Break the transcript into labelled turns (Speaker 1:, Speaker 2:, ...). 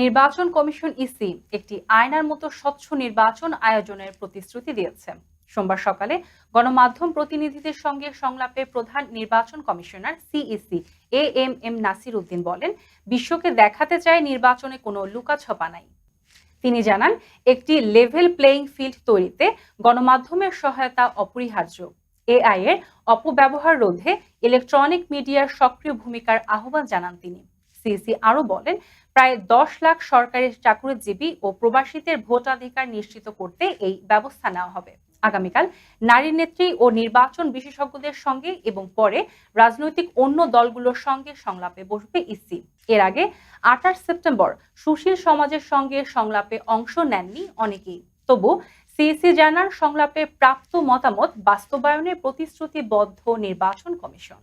Speaker 1: নির্বাচন commission EC একটি আয়নার মতো স্বচ্ছ নির্বাচন আয়োজনের প্রতিশ্রুতি দিয়েছে। সোমবার সকালে গণমাধ্যম প্রতিনিধিদের সঙ্গে সংলাপে প্রধান নির্বাচন commissioner CEC A M M Nasir Uddin বলেন, বিশ্বকে দেখাতে চায় নির্বাচনে কোনো লুকাছপা নাই। তিনি জানান, একটি লেভেল প্লেয়িং ফিল্ড তৈরিতে গণমাধ্যমের সহায়তা অপরিহার্য। এআই এর অপব্যবহার রোধে ইলেকট্রনিক মিডিয়ার সক্রিয় ভূমিকার আহ্বান জানান তিনি। সিসি আরও বলেন, প্রায় দশ লাখ সরকারি চাকরিজীবী ও প্রবাসীদের ভোটাধিকার নিশ্চিত করতে এই ব্যবস্থা নেওয়া হবে। আগামীকাল নারী নেত্রী ও নির্বাচন বিশেষজ্ঞদের সঙ্গে এবং পরে রাজনৈতিক অন্য দলগুলোর সঙ্গে সংলাপে বসবে ইসি। এর আগে আঠাশ সেপ্টেম্বর সুশীল সমাজের সঙ্গে সংলাপে অংশ নেননি অনেকেই। তবু সিইসি জানান সংলাপে প্রাপ্ত মতামত বাস্তবায়নে প্রতিশ্রুতিবদ্ধ নির্বাচন কমিশন।